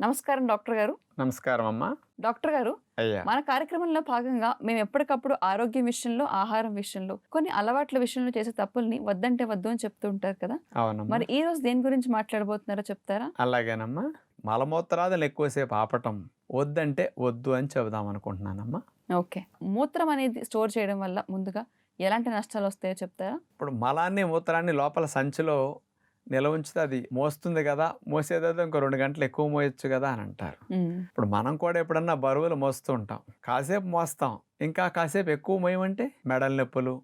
నమస్కారం డాక్టర్ గారు. నమస్కారం అమ్మా. డాక్టర్ గారు మన కార్యక్రమంలో భాగంగా మేము ఎప్పటికప్పుడు ఆరోగ్యం విషయంలో ఆహారం విషయంలో కొన్ని అలవాట్ల విషయంలో చేసే తప్పుల్ని వద్దంటే వద్దు అని చెప్తూ ఉంటారు కదా. మరి ఈ రోజు దేని గురించి మాట్లాడబోతున్నారో చెప్తారా? అలాగేనమ్మా. మలమూత్రాదులు ఎక్కువసేపు ఆపటం వద్దంటే వద్దు అని చెబుదాం అనుకుంటున్నానమ్మా. ఓకే. మూత్రం అనేది స్టోర్ చేయడం వల్ల ముందుగా ఎలాంటి నష్టాలు వస్తాయో చెప్తారా? ఇప్పుడు మలాన్ని మూత్రాన్ని లోపల సంచిలో నిల్వ ఉంచితే అది మోస్తుంది కదా మోసేదేదో ఇంకో రెండు గంటలు ఎక్కువ మోయొచ్చు కదా అని అంటారు. ఇప్పుడు మనం కూడా ఎప్పుడన్నా బరువులు మోస్తూ ఉంటాం. కాసేపు మోస్తాం. ఇంకా కాసేపు ఎక్కువ మోయమంటే మెడల నొప్పులు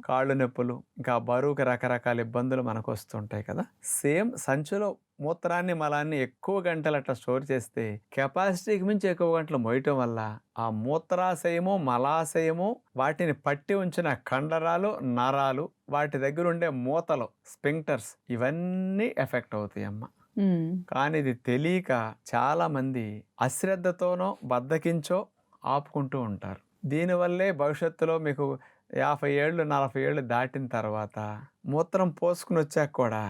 కాళ్ళు నొప్పులు ఇంకా బరువుకి రకరకాల ఇబ్బందులు మనకు వస్తుంటాయి కదా. సేమ్ సంచిలో మూత్రాన్ని మలాన్ని ఎక్కువ గంటలు అట్లా స్టోర్ చేస్తే కెపాసిటీకి మించి ఎక్కువ గంటలు మోయటం వల్ల ఆ మూత్రాశయము మలాశయము వాటిని పట్టి ఉంచిన కండరాలు నరాలు వాటి దగ్గర ఉండే మూతలు స్పింక్టర్స్ ఇవన్నీ ఎఫెక్ట్ అవుతాయి అమ్మ కానీ ఇది తెలియక చాలా మంది అశ్రద్ధతోనో బద్దకించో ఆపుకుంటూ ఉంటారు. దీనివల్లే భవిష్యత్తులో మీకు యాభై ఏళ్ళు నలభై ఏళ్ళు దాటిన తర్వాత మూత్రం పోసుకుని వచ్చాక కూడా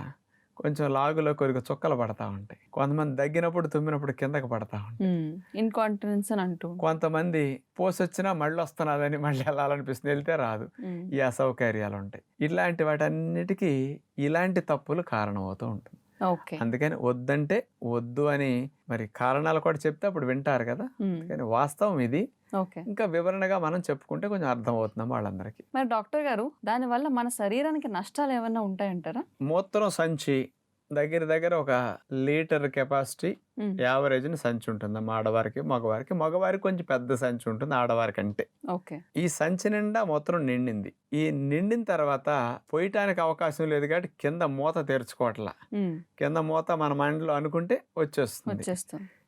కొంచెం లాగులో కొరిగి చుక్కలు పడతా ఉంటాయి. కొంతమంది దగ్గినప్పుడు తుమ్మినప్పుడు కిందకి పడతా ఉంటాయి. ఇన్కాంటినెన్స్ అని అంటూ. కొంతమంది పోసొచ్చినా మళ్ళీ వస్తున్నదని మళ్ళీ వెళ్ళాలనిపిస్తుంది. వెళ్తే రాదు. ఈ అసౌకర్యాలు ఉంటాయి. ఇట్లాంటి వాటన్నిటికీ ఇలాంటి తప్పులు కారణమవుతూ ఉంటుంది. అందుకని వద్దంటే వద్దు అని మరి కారణాలు కూడా చెప్తే అప్పుడు వింటారు కదా. కానీ వాస్తవం ఇది. ఓకే. ఇంకా వివరణగా మనం చెప్పుకుంటే కొంచెం అర్థం అవుతున్నాం వాళ్ళందరికీ. మరి డాక్టర్ గారు దానివల్ల మన శరీరానికి నష్టాలు ఏమైనా ఉంటాయంటారా? మూత్రం సంచి దగ్గర దగ్గర ఒక లీటర్ కెపాసిటీ యావరేజ్ని సంచి ఉంటుంది ఆడవారికి మగవారికి. మగవారికి కొంచెం పెద్ద సంచి ఉంటుంది ఆడవారికి అంటే ఓకే. ఈ సంచి నిండా మూత్రం నిండింది. ఈ నిండిన తర్వాత పోయటానికి అవకాశం లేదు కాబట్టి కింద మూత తెరుచుకోవట్లా. కింద మూత మన మైండ్లో అనుకుంటే వచ్చేస్తుంది.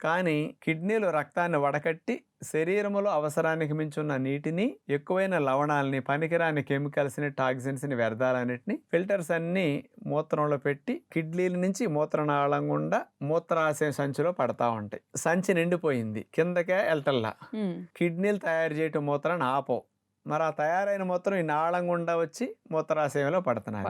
కానీ కిడ్నీలు రక్తాన్ని వడకట్టి శరీరములో అవసరానికి మించున్న నీటిని ఎక్కువైన లవణాలని పనికిరాని కెమికల్స్ని టాక్సిన్స్ని వ్యర్థాలన్నిటిని ఫిల్టర్స్ అన్ని మూత్రంలో పెట్టి కిడ్నీల నుంచి మూత్రనాళం గుండా మూత్రాశయ సంచిలో పడతా ఉంటాయి. సంచి నిండిపోయింది. కిందకే వెళ్తల్లా ఉమ్, కిడ్నీలు తయారు చేయటం మూత్రాన్ని ఆపో మరి ఆ తయారైన మూత్రం ఈ నాళం గుండా వచ్చి మూత్రాశయంలో పడుతున్నారు.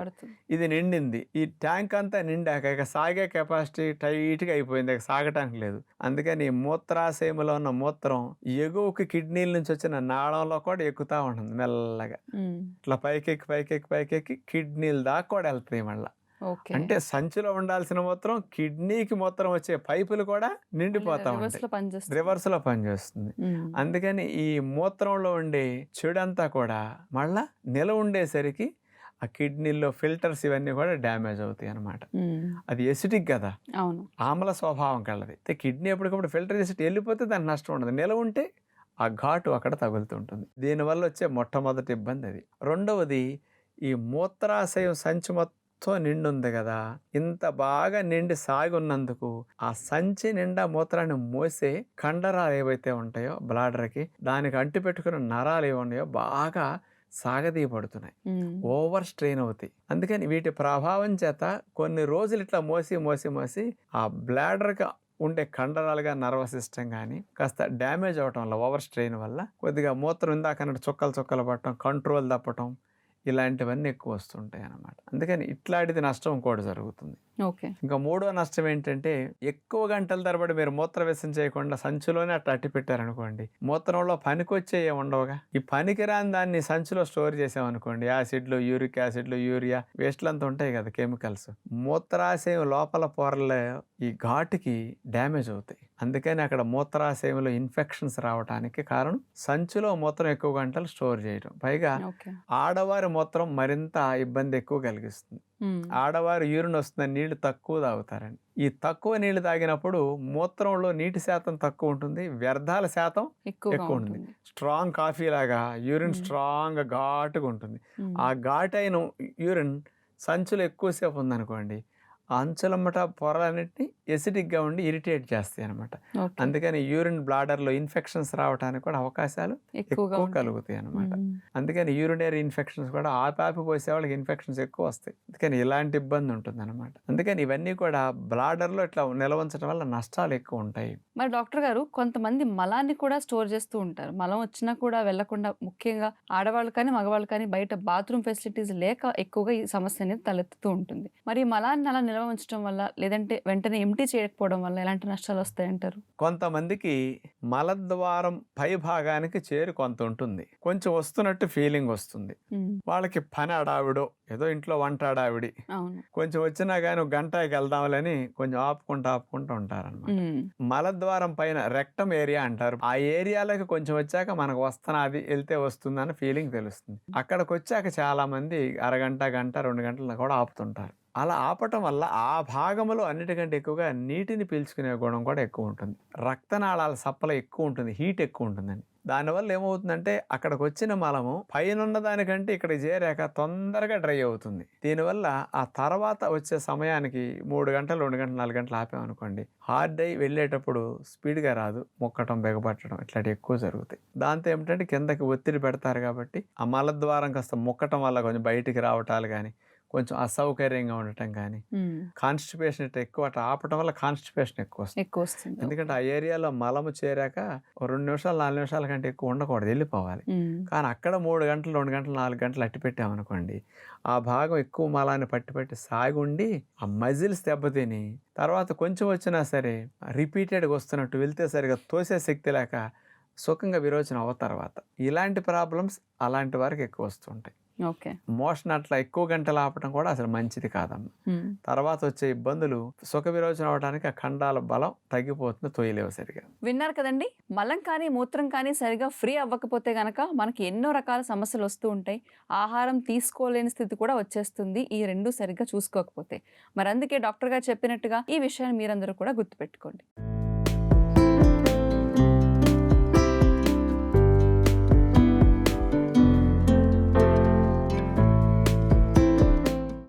ఇది నిండింది. ఈ ట్యాంక్ అంతా నిండాక ఇక సాగే కెపాసిటీ టైట్గా అయిపోయింది. ఇక సాగటానికి లేదు. అందుకని మూత్రాశయంలో ఉన్న మూత్రం ఎగువకి కిడ్నీల నుంచి వచ్చిన నాళంలో కూడా ఎక్కుతా ఉంటుంది మెల్లగా. ఇట్లా పైకెక్కి పైకెక్కి పైకెక్కి కిడ్నీల దాకా కూడా వెళ్తాయి మళ్ళీ. అంటే సంచిలో ఉండాల్సిన మూత్రం కిడ్నీకి మూత్రం వచ్చే పైపులు కూడా నిండిపోతా రివర్స్ ఉంటాయి. లో పనిచేస్తుంది. అందుకని ఈ మూత్రంలో ఉండే చెడంతా కూడా మళ్ళా నిల ఉండేసరికి ఆ కిడ్నీల్లో ఫిల్టర్స్ ఇవన్నీ కూడా డ్యామేజ్ అవుతాయి అన్నమాట. ఉమ్, అది ఎసిటిక్ కదా. అవును. ఆమ్ల స్వభావం కలది. అయితే కిడ్నీ ఎప్పటికప్పుడు ఫిల్టర్ చేసి వెళ్ళిపోతే దానికి నష్టం ఉండదు. నిల ఉంటే ఆ ఘాటు అక్కడ తగులుతుంటుంది. దీనివల్ల వచ్చే మొట్టమొదటి ఇబ్బంది అది. రెండవది ఈ మూత్రాశయం సంచి మొత్తం నిండి ఉంది కదా. ఇంత బాగా నిండి సాగి ఉన్నందుకు ఆ సంచి నిండా మూత్రాన్ని మోసే కండరాలు ఏవైతే ఉంటాయో బ్లాడర్కి దానికి అంటి పెట్టుకున్న నరాలు ఏవి ఉన్నాయో బాగా సాగదీయబడుతున్నాయి. ఓవర్ స్ట్రెయిన్ అవుతాయి. అందుకని వీటి ప్రభావం చేత కొన్ని రోజులు ఇట్లా మోసి మోసి మోసి ఆ బ్లాడర్కి ఉండే కండరాలుగా నర్వస్ సిస్టమ్ కానీ కాస్త డ్యామేజ్ అవటం వల్ల ఓవర్ స్ట్రెయిన్ వల్ల కొద్దిగా మూత్రం ఇందాక చుక్కలు చుక్కలు పట్టడం కంట్రోల్ తప్పటం ఇలాంటివన్నీ ఎక్కువ వస్తుంటాయి అన్నమాట. అందుకని ఇట్లాంటిది నష్టం ఇంకోటి జరుగుతుంది. ఓకే. ఇంకా మూడో నష్టం ఏంటంటే ఎక్కువ గంటల తరబడి మీరు మూత్ర వ్యసం చేయకుండా సంచిలోనే అట్లా అట్టి పెట్టారనుకోండి మూత్రంలో పనికొచ్చే ఉండవుగా? ఈ పనికిరాని దాన్ని సంచిలో స్టోర్ చేసామనుకోండి యాసిడ్లు యూరిక్ యాసిడ్లు యూరియా వేస్ట్లు అంతా ఉంటాయి కదా కెమికల్స్. మూత్రాశయం లోపల పొరలో ఈ ఘాటుకి డ్యామేజ్ అవుతాయి. అందుకని అక్కడ మూత్రాశయంలో ఇన్ఫెక్షన్స్ రావడానికి కారణం సంచిలో మూత్రం ఎక్కువ గంటలు స్టోర్ చేయడం పైగా ఆడవారి మూత్రం మరింత ఇబ్బంది ఎక్కువ కలిగిస్తుంది. ఆడవారు యూరిన్ వస్తుందని నీళ్ళు తక్కువ తాగుతారండి. ఈ తక్కువ నీళ్ళు తాగినప్పుడు మూత్రంలో నీటి శాతం తక్కువ ఉంటుంది వ్యర్థాల శాతం ఎక్కువ ఉంటుంది. స్ట్రాంగ్ కాఫీ లాగా యూరిన్. స్ట్రాంగ్ ఘాటుగా ఉంటుంది. ఆ ఘాటైన యూరిన్ సంచులు ఎక్కువసేపు ఉందనుకోండి అంచులమ్మట పొరలన్నింటినీ ఎసిడిక్గా ఉండి ఇరిటేట్ చేస్తాయి అనమాట అందుకని యూరిన్ బ్లాడర్లో ఇన్ఫెక్షన్స్ రావడానికి కూడా అవకాశాలు ఎక్కువగా ఎక్కువ. కలుగుతాయి అనమాట అందుకని యూరినరీ ఇన్ఫెక్షన్స్ కూడా ఆపాపి పోసే వాళ్ళకి ఇన్ఫెక్షన్స్ ఎక్కువ వస్తాయి. అందుకని ఇలాంటి ఇబ్బంది ఉంటుంది అనమాట అందుకని ఇవన్నీ కూడా బ్లాడర్లో ఇట్లా నిలవంచడం వల్ల నష్టాలు ఎక్కువ ఉంటాయి. మరి డాక్టర్ గారు కొంతమంది మలాన్ని కూడా స్టోర్ చేస్తూ ఉంటారు. మలం వచ్చినా కూడా వెళ్ళకుండా ముఖ్యంగా ఆడవాళ్ళు కానీ మగవాళ్ళు కానీ బయట బాత్రూమ్ ఫెసిలిటీస్ లేక ఎక్కువగా ఈ సమస్య అనేది తలెత్తుతూ ఉంటుంది. మరి మలాన్ని అలా నిల్వ ఉంచడం వల్ల లేదంటే వెంటనే ఎంటీ చేయకపోవడం వల్ల ఎలాంటి నష్టాలు వస్తాయంటారు కొంతమందికి మలద్వారం పై భాగానికి చేరు కొంత ఉంటుంది. కొంచెం వస్తున్నట్టు ఫీలింగ్ వస్తుంది. వాళ్ళకి పని అడావిడో ఏదో ఇంట్లో వంట అడావిడి కొంచెం వచ్చినా కానీ గంటకి వెళ్దాంలని కొంచెం ఆపుకుంటూ ఆపుకుంటూ ఉంటారన్నమాట. ఉమ్, మలద్వారం పైన రెక్టం ఏరియా అంటారు. ఆ ఏరియాలోకి కొంచెం వచ్చాక మనకు వస్తున్నది వెళ్తే వస్తుందని ఫీలింగ్ తెలుస్తుంది. అక్కడికి వచ్చాక చాలా మంది అరగంట గంట రెండు గంటలు కూడా ఆపుతుంటారు. అలా ఆపటం వల్ల ఆ భాగంలో అన్నిటికంటే ఎక్కువగా నీటిని పీల్చుకునే గుణం కూడా ఎక్కువ ఉంటుంది. రక్తనాళాల సప్పల ఎక్కువ ఉంటుంది హీట్ ఎక్కువ ఉంటుందండి. దానివల్ల ఏమవుతుందంటే అక్కడికి వచ్చిన మలము పైన దానికంటే ఇక్కడ చేరాక తొందరగా డ్రై అవుతుంది. దీనివల్ల ఆ తర్వాత వచ్చే సమయానికి మూడు గంటలు రెండు గంటలు నాలుగు గంటలు ఆపామనుకోండి హార్డ్ అయి వెళ్ళేటప్పుడు స్పీడ్గా రాదు మొక్కటం బెగపట్టడం ఇట్లాంటివి ఎక్కువ జరుగుతాయి. దాంతో ఏమిటంటే కిందకి ఒత్తిడి పెడతారు కాబట్టి ఆ మలద్వారం కాస్త మొక్కటం వల్ల కొంచెం బయటికి రావటాలు కానీ కొంచెం అసౌకర్యంగా ఉండటం కానీ కాన్స్టిపేషన్ ఇట్లా ఎక్కువ అట్లా ఆపటం వల్ల కాన్స్టిపేషన్ ఎక్కువ వస్తుంది ఎక్కువ వస్తుంది ఎందుకంటే ఆ ఏరియాలో మలము చేరాక రెండు నిమిషాలు నాలుగు నిమిషాల కంటే ఎక్కువ ఉండకూడదు వెళ్ళిపోవాలి. కానీ అక్కడ మూడు గంటలు రెండు గంటలు నాలుగు గంటలు అట్టి పెట్టామనుకోండి ఆ భాగం ఎక్కువ మలాన్ని పట్టి పట్టి సాగుండి ఆ మజిల్స్ దెబ్బతిని తర్వాత కొంచెం వచ్చినా సరే రిపీటెడ్గా వస్తున్నట్టు వెళ్తే సరిగా తోసే శక్తి లేక సుఖంగా విరోచనం అవ్వ తర్వాత. ఇలాంటి ప్రాబ్లమ్స్ అలాంటి వారికి ఎక్కువ వస్తుంటాయి. మోషన్ అట్లా ఎక్కువ గంటలు ఆపటం కూడా అసలు మంచిది కాదమ్మా. తర్వాత వచ్చే ఇబ్బందులు సుఖ విరోచనం అవడానికి ఆ ఖండాల బలం తగ్గిపోతుంది తొయ్యలేవు సరిగా. విన్నారు కదండి? మలం కానీ మూత్రం కానీ సరిగా ఫ్రీ అవ్వకపోతే గనక మనకి ఎన్నో రకాల సమస్యలు వస్తూ ఉంటాయి. ఆహారం తీసుకోలేని స్థితి కూడా వచ్చేస్తుంది. ఈ రెండు సరిగ్గా చూసుకోకపోతే. మరి అందుకే డాక్టర్ గారు చెప్పినట్టుగా ఈ విషయాన్ని మీరందరూ కూడా గుర్తుపెట్టుకోండి.